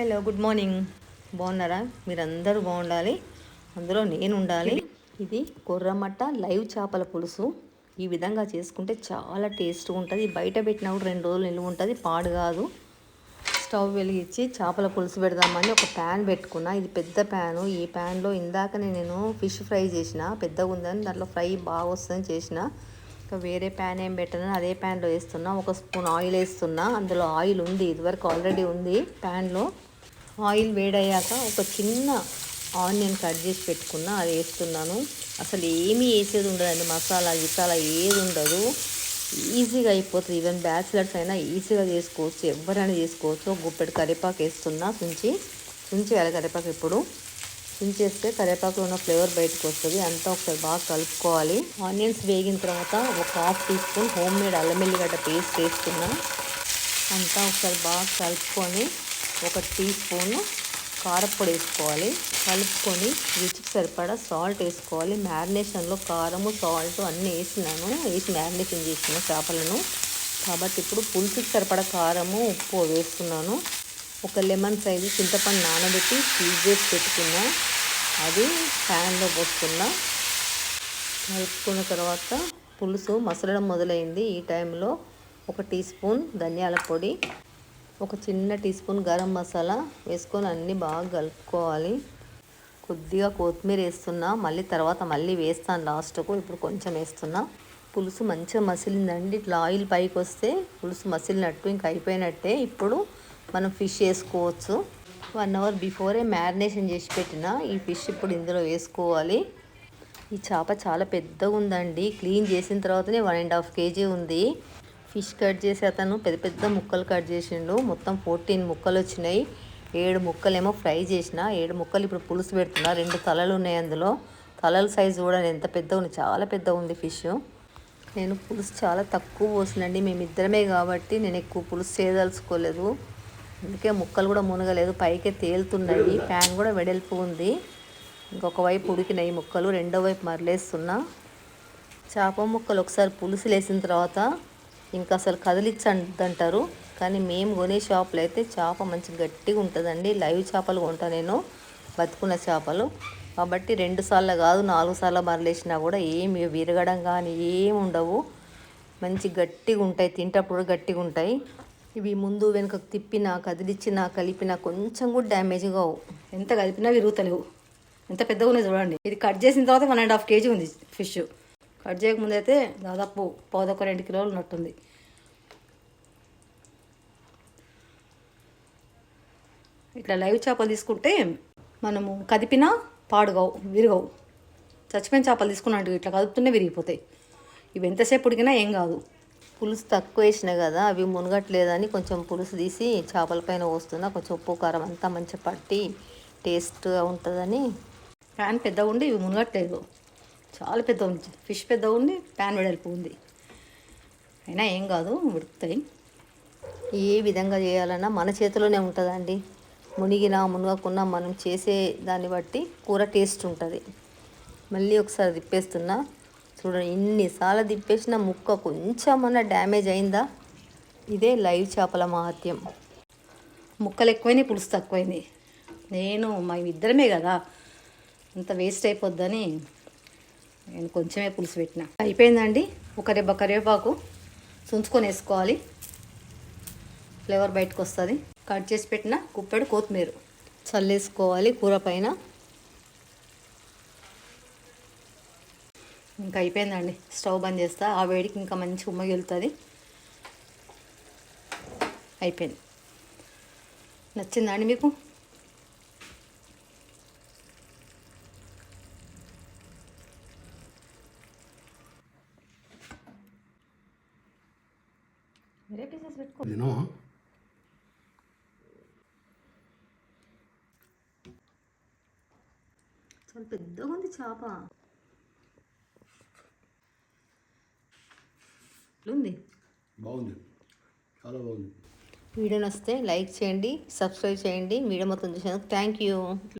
Hello good morning బాగున్నారా? మీరందరూ బాగుండాలి. అందులో నేను ఉండాలి. ఇది కొర్రమట్ట లైవ్ చేపల పులుసు. ఈ విధంగా చేసుకుంటే చాలా టేస్ట్గా ఉంటుంది. బయట పెట్టినప్పుడు రెండు రోజులు నిల్వ ఉంటుంది. పాడు కాదు. స్టవ్ వెలిగించి చేపల పులుసు పెడదామని ఒక ప్యాన్ పెట్టుకున్నా. ఇది పెద్ద ప్యాను. ఈ ప్యాన్లో ఇందాకనే నేను ఫిష్ ఫ్రై చేసిన. పెద్దగా ఉందని దాంట్లో ఫ్రై బాగా వస్తుందని చేసిన. ఇంకా వేరే ప్యాన్ ఏం పెట్టను. అదే ప్యాన్లో వేస్తున్నా. ఒక స్పూన్ ఆయిల్ వేస్తున్నా. అందులో ఆయిల్ ఉంది. ఇదివరకు ఆల్రెడీ ఉంది ప్యాన్లో. ఆయిల్ వేడయ్యాక ఒక చిన్న ఆనియన్ కట్ చేసి పెట్టుకున్నా అది వేస్తున్నాను. అసలు ఏమీ వేసేది ఉండదండి మసాలా గిసాలా ఏది ఉండదు. ఈజీగా అయిపోతుంది. ఈవెన్ బ్యాచిలర్స్ అయినా ఈజీగా చేసుకోవచ్చు. ఎవరైనా చేసుకోవచ్చు. గుప్పెడు కరివేపాకు వేస్తున్నా తుంచి తుంచి వేయాలి కరివేపాకు ఇప్పుడు. తుంచేస్తే కరివేపాకులో ఉన్న ఫ్లేవర్ బయటకు వస్తుంది. అంతా ఒకసారి బాగా కలుపుకోవాలి. ఆనియన్స్ వేగిన తర్వాత ఒక half teaspoon home made అల్లం ఎల్లిగడ్డ పేస్ట్ వేస్తున్నా. అంతా ఒకసారి బాగా కలుపుకొని ఒక టీ స్పూన్ కారప్పొడి వేసుకోవాలి. కలుపుకొని రుచికి సరిపడా సాల్ట్ వేసుకోవాలి. మ్యారినేషన్లో కారము సాల్ట్ అన్నీ వేసినాను. వేసి మ్యారినేషన్ చేసిన చేపలను. కాబట్టి ఇప్పుడు పులుసుకి సరిపడా కారము ఉప్పు వేస్తున్నాను. ఒక లెమన్ సైజు చింతపండు నానబెట్టి పీజ్ చేసి పెట్టుకున్నా. అది ప్యాన్లో పోసుకున్నా. కలుపుకున్న తర్వాత పులుసు మసలడం మొదలైంది. ఈ టైంలో ఒక టీ స్పూన్ ధనియాల పొడి ఒక చిన్న టీ స్పూన్ గరం మసాలా వేసుకొని అన్నీ బాగా కలుపుకోవాలి. కొద్దిగా కొత్తిమీర వేస్తున్నా మళ్ళీ తర్వాత మళ్ళీ వేస్తాను లాస్ట్కు. ఇప్పుడు కొంచెం వేస్తున్నా. పులుసు మంచిగా మసిలిందండి. ఇట్లా ఆయిల్ పైకి వస్తే పులుసు మసిలినట్టు ఇంకా అయిపోయినట్టే. ఇప్పుడు మనం ఫిష్ వేసుకోవచ్చు. వన్ అవర్ బిఫోరే మ్యారినేషన్ చేసి పెట్టిన ఈ ఫిష్ ఇప్పుడు ఇందులో వేసుకోవాలి. ఈ చేప చాలా పెద్దగా ఉందండి క్లీన్ చేసిన తర్వాతనే వన్ అండ్ హాఫ్ కేజీ ఉంది. ఫిష్ కట్ చేసి అతను పెద్ద పెద్ద ముక్కలు కట్ చేసిండు. మొత్తం ఫోర్టీన్ ముక్కలు వచ్చినాయి. ఏడు ముక్కలేమో ఫ్రై చేసిన. ఏడు ముక్కలు ఇప్పుడు పులుసు పెడుతున్నా. రెండు తలలు ఉన్నాయి అందులో. తలల సైజు కూడా ఎంత పెద్ద ఉంది. చాలా పెద్ద ఉంది ఫిష్. నేను పులుసు చాలా తక్కువ పోసినండి. మేమిద్దరమే కాబట్టి నేను ఎక్కువ పులుసు చేయదలుచుకోలేదు. అందుకే ముక్కలు కూడా మునగలేదు. పైకే తేలుతున్నాయి. ప్యాన్ కూడా వెడల్పు ఉంది. ఇంకొక వైపు ఉడికినాయి ముక్కలు. రెండో వైపు మరలేస్తున్నా. చేప ముక్కలు ఒకసారి పులుసు లేసిన తర్వాత ఇంకా అసలు కదిలిచ్చంటారు కానీ మేము కొనే షాప్లో అయితే చేప మంచి గట్టిగా ఉంటుందండి. లైవ్ చేపలు కొంటా నేను బతుకున్న చేపలు. కాబట్టి రెండు సార్లు కాదు నాలుగు సార్లు మరలేసినా కూడా ఏమి విరగడం కానీ ఏమి ఉండవు. మంచి గట్టిగా ఉంటాయి తింటప్పుడు గట్టిగా ఉంటాయి. ఇవి ముందు వెనుక తిప్పినా కదిలిచ్చినా కలిపినా కొంచెం కూడా డ్యామేజ్గా అవు ఎంత కలిపినా విరుగుతలేవు. ఎంత పెద్దగా ఉన్నాయి చూడండి. ఇది కట్ చేసిన తర్వాత వన్ అండ్ హాఫ్ కేజీ ఉంది ఫిష్. కట్ చేయకముందు అయితే దాదాపు పదొక రెండు కిలోలు ఉన్నట్టుంది. ఇట్లా లైవ్ చేపలు తీసుకుంటే మనము కదిపినా పాడుగావు విరగవు. చచ్చిపోయిన చేపలు తీసుకున్నట్టు ఇట్లా కదుపుతూనే విరిగిపోతాయి. ఇవి ఎంతసేపు ఉడికినా ఏం కాదు. పులుసు తక్కువ వేసిన కదా అవి మునగట్లేదని కొంచెం పులుసు తీసి చేపల పైన పోస్తున్నా కొంచెం ఉప్పు కారం అంతా మంచిగా పట్టి టేస్ట్గా ఉంటుందని. ప్యాన్ పెద్దగా ఉండి ఇవి మునగట్లేదు. చాలా పెద్ద ఉంది. ఫిష్ పెద్ద ఉంది ప్యాన్ వెడల్పు ఉంది. అయినా ఏం కాదు ఉడుకుతాయి. ఏ విధంగా చేయాలన్నా మన చేతిలోనే ఉంటుందండి. మునిగినా మునగకున్నా మనం చేసే దాన్ని బట్టి కూర టేస్ట్ ఉంటుంది. మళ్ళీ ఒకసారి తిప్పేస్తున్నా. చూడండి ఇన్నిసార్లు తిప్పేసిన ముక్క కొంచెమన్నా డ్యామేజ్ అయిందా? ఇదే లైవ్ చేపల మహత్యం. ముక్కలు ఎక్కువైనాయి పులుసు తక్కువైంది నేను మా ఇద్దరమే కదా. అంత వేస్ట్ అయిపోద్దని నేను కొంచెమే పులుసు పెట్టిన. అయిపోయిందండి. ఒక రెబ్బ కరివేపాకు తుంచుకొని వేసుకోవాలి. ఫ్లేవర్ బయటకు వస్తుంది. కట్ చేసి పెట్టిన కుప్పెడు కొత్తిమీర చల్లేసుకోవాలి కూర పైన. ఇంకా అయిపోయిందండి. స్టవ్ బంద్ చేస్తా. ఆ వేడికి ఇంకా మంచి ఉమ్మగిలుతుంది అయిపోయింది. నచ్చిందా అండి మీకు? వేరే పీసెస్ పెట్టుకో. నేను చాలా పెద్దగా ఉంది చేప. ఉంది బాగుంది. చాలా బాగుంది. వీడియో నచ్చితే లైక్ చేయండి సబ్స్క్రైబ్ చేయండి. వీడియో మొత్తం చూసినందుకు థ్యాంక్ యూ.